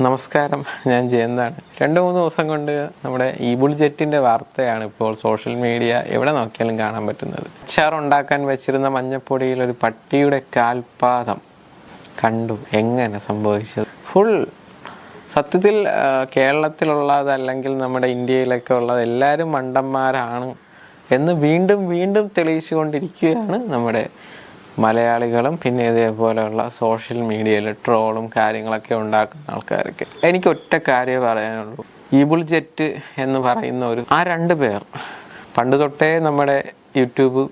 നമസ്കാരം. ഞാൻ ജയന്താണ് രണ്ട് മൂന്ന് ദിവസം കൊണ്ട് നമ്മുടെ ഈബുൾ ജെറ്റിന്റെ വാർത്തയാണ് ഇപ്പോൾ സോഷ്യൽ മീഡിയ എവിടെ നോക്കിയാലും കാണാൻ പറ്റുന്നത്. അച്ചാർ ഉണ്ടാക്കാൻ വെച്ചിരുന്ന മഞ്ഞപ്പൊടിയിൽ ഒരു പട്ടിയുടെ കാൽപാദം കണ്ടു. എങ്ങനെ സംഭവിച്ചത്? ഫുൾ സത്യത്തിൽ കേരളത്തിലുള്ളത് കേരളത്തിലുള്ളതല്ലെങ്കിൽ നമ്മുടെ ഇന്ത്യയിലൊക്കെ ഉള്ളത് എല്ലാവരും മണ്ടന്മാരാണ് എന്ന് വീണ്ടും വീണ്ടും തെളിയിച്ചുകൊണ്ടിരിക്കുകയാണ് നമ്മുടെ മലയാളികളും പിന്നെ ഇതേപോലെയുള്ള സോഷ്യൽ മീഡിയയിൽ ട്രോളും കാര്യങ്ങളൊക്കെ ഉണ്ടാക്കുന്ന ആൾക്കാർക്ക് എനിക്ക് ഒറ്റ കാര്യമേ പറയാനുള്ളൂ. ഈബിൾ ജെറ്റ് എന്ന് പറയുന്ന ഒരു ആ രണ്ട് പേർ പണ്ട് തൊട്ടേ നമ്മുടെ യൂട്യൂബ്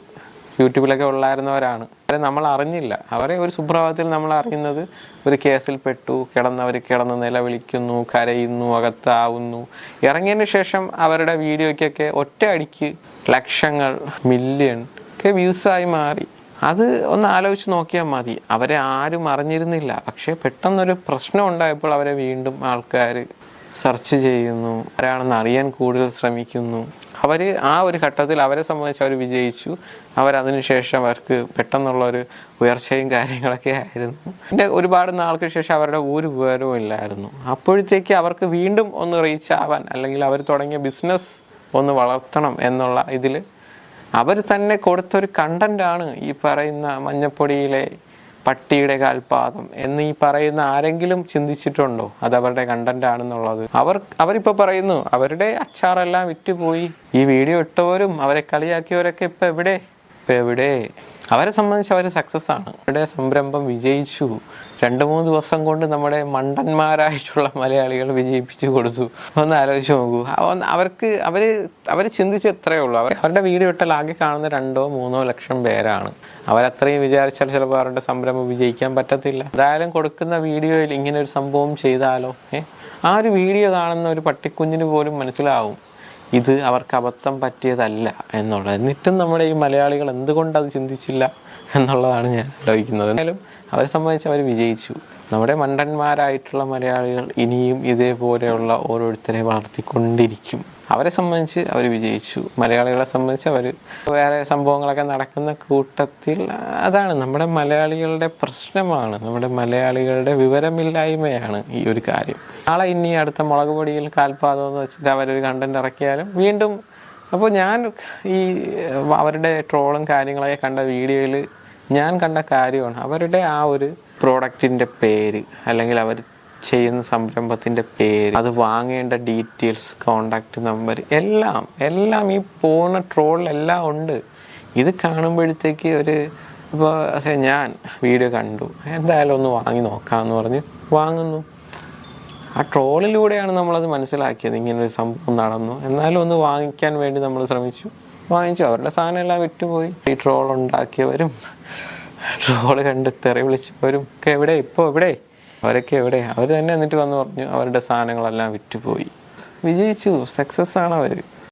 യൂട്യൂബിലൊക്കെ ഉള്ളായിരുന്നവരാണ്. അവരെ നമ്മൾ അറിഞ്ഞില്ല. അവരെ ഒരു സുപ്രഭാതത്തിൽ നമ്മൾ അറിയുന്നത് ഒരു കേസിൽ പെട്ടു കിടന്നവർ കിടന്ന് നിലവിളിക്കുന്നു കരയുന്നു അകത്താവുന്നു. ഇറങ്ങിയതിന് ശേഷം അവരുടെ വീഡിയോയ്ക്കൊക്കെ ഒറ്റ അടിക്ക് ലക്ഷങ്ങൾ മില്യൺ ഒക്കെ വ്യൂസായി മാറി. അത് ഒന്ന് ആലോചിച്ച് നോക്കിയാൽ മതി. അവരെ ആരും അറിഞ്ഞിരുന്നില്ല. പക്ഷേ പെട്ടെന്നൊരു പ്രശ്നം ഉണ്ടായപ്പോൾ അവരെ വീണ്ടും ആൾക്കാർ സെർച്ച് ചെയ്യുന്നു. ആരാണെന്ന് അറിയാൻ കൂടുതൽ ശ്രമിക്കുന്നു. അവർ ആ ഒരു ഘട്ടത്തിൽ അവരെ സംബന്ധിച്ച് അവർ വിജയിച്ചു. അവരതിനുശേഷം അവർക്ക് പെട്ടെന്നുള്ള ഒരു ഉയർച്ചയും കാര്യങ്ങളൊക്കെ ആയിരുന്നു. പിന്നെ ഒരുപാട് നാൾക്ക് ശേഷം അവരുടെ ഒരു വിവരവും ഇല്ലായിരുന്നു. അപ്പോഴത്തേക്ക് അവർക്ക് വീണ്ടും ഒന്ന് റീച്ച് ആവാൻ അല്ലെങ്കിൽ അവർ തുടങ്ങിയ ബിസിനസ് ഒന്ന് വളർത്തണം എന്നുള്ള ഇതിൽ അവർ തന്നെ കൊടുത്തൊരു കണ്ടന്റാണ് ഈ പറയുന്ന മഞ്ഞപ്പൊടിയിലെ പട്ടിയുടെ കാൽപാദം എന്ന് ഈ പറയുന്ന ആരെങ്കിലും ചിന്തിച്ചിട്ടുണ്ടോ? അത് അവരുടെ കണ്ടന്റ് ആണെന്നുള്ളത് അവർ അവരിപ്പോൾ പറയുന്നു അവരുടെ അച്ചാറെല്ലാം വിറ്റുപോയി. ഈ വീഡിയോ ഇട്ടവരും അവരെ കളിയാക്കിയവരൊക്കെ ഇപ്പം എവിടെ? ഇപ്പം എവിടെ? അവരെ സംബന്ധിച്ച് അവർ സക്സസ് ആണ്. അവരുടെ സംരംഭം വിജയിച്ചു. രണ്ട് മൂന്ന് ദിവസം കൊണ്ട് നമ്മുടെ മണ്ടന്മാരായിട്ടുള്ള മലയാളികൾ വിജയിപ്പിച്ചു കൊടുത്തു. ഒന്ന് ആലോചിച്ച് നോക്കൂ. അവ- അവർക്ക് അവർ അവർ ചിന്തിച്ച് എത്രയേ ഉള്ളൂ. അവർ അവരുടെ വീട് വിട്ടാൽ ആകെ കാണുന്ന രണ്ടോ മൂന്നോ ലക്ഷം പേരാണ്. അവരത്രയും വിചാരിച്ചാൽ ചിലപ്പോൾ അവരുടെ സംരംഭം വിജയിക്കാൻ പറ്റത്തില്ല. എന്തായാലും കൊടുക്കുന്ന വീഡിയോയിൽ ഇങ്ങനെ ഒരു സംഭവം ചെയ്താലോ? ഏഹ് ആ ഒരു വീഡിയോ കാണുന്ന ഒരു പട്ടിക്കുഞ്ഞിന് പോലും മനസ്സിലാവും. ഇത് അവർക്ക് അബദ്ധം പറ്റിയതല്ല എന്നുള്ളത്. എന്നിട്ടും നമ്മുടെ ഈ മലയാളികൾ എന്തുകൊണ്ട് അത് ചിന്തിച്ചില്ല എന്നുള്ളതാണ് ഞാൻ ആലോചിക്കുന്നത്. എന്നാലും അവരെ സംബന്ധിച്ച് അവർ വിജയിച്ചു. നമ്മുടെ മണ്ടന്മാരായിട്ടുള്ള മലയാളികൾ ഇനിയും ഇതേപോലെയുള്ള ഓരോരുത്തരെ വളർത്തിക്കൊണ്ടിരിക്കും. അവരെ സംബന്ധിച്ച് അവർ വിജയിച്ചു. മലയാളികളെ സംബന്ധിച്ച് അവർ വേറെ സംഭവങ്ങളൊക്കെ നടക്കുന്ന കൂട്ടത്തിൽ അതാണ് നമ്മുടെ മലയാളികളുടെ പ്രശ്നമാണ്. നമ്മുടെ മലയാളികളുടെ വിവരമില്ലായ്മയാണ് ഈ ഒരു കാര്യം. നാളെ ഇനി അടുത്ത മുളക് പൊടിയിൽ കാൽപാദം എന്ന് വെച്ചിട്ട് അവരൊരു കണ്ടന്റ് ഇറക്കിയാലും വീണ്ടും അപ്പോൾ ഞാൻ ഈ അവരുടെ ട്രോളും കാര്യങ്ങളൊക്കെ കണ്ട വീഡിയോയിൽ ഞാൻ കണ്ട കാര്യമാണ്. അവരുടെ ആ ഒരു പ്രോഡക്റ്റിന്റെ പേര് അല്ലെങ്കിൽ അവർ ചെയ്യുന്ന സംരംഭത്തിന്റെ പേര് അത് വാങ്ങേണ്ട ഡീറ്റെയിൽസ് കോണ്ടാക്ട് നമ്പർ എല്ലാം എല്ലാം ഈ പോകുന്ന ട്രോളിലെല്ലാം ഉണ്ട്. ഇത് കാണുമ്പോഴത്തേക്ക് ഒരു ഇപ്പോൾ ഞാൻ വീഡിയോ കണ്ടു. എന്തായാലും ഒന്ന് വാങ്ങി നോക്കാമെന്ന് പറഞ്ഞ് വാങ്ങുന്നു. ആ ട്രോളിലൂടെയാണ് നമ്മളത് മനസ്സിലാക്കിയത്. ഇങ്ങനൊരു സംഭവം നടന്നു. എന്നാലും ഒന്ന് വാങ്ങിക്കാൻ വേണ്ടി നമ്മൾ ശ്രമിച്ചു. വാങ്ങിച്ചു. അവരുടെ സാധനം എല്ലാം വിറ്റുപോയി. ഈ ട്രോൾ ഉണ്ടാക്കിയവരും ട്രോൾ കണ്ട് തെറി വിളിച്ചവരും ഒക്കെ എവിടെ? ഇപ്പോൾ എവിടെ? അവരൊക്കെ എവിടെ? അവർ തന്നെ എന്നിട്ട് വന്ന് പറഞ്ഞു അവരുടെ സാധനങ്ങളെല്ലാം വിറ്റുപോയി. വിജയിച്ചു. സക്സസ് ആണ് അവർ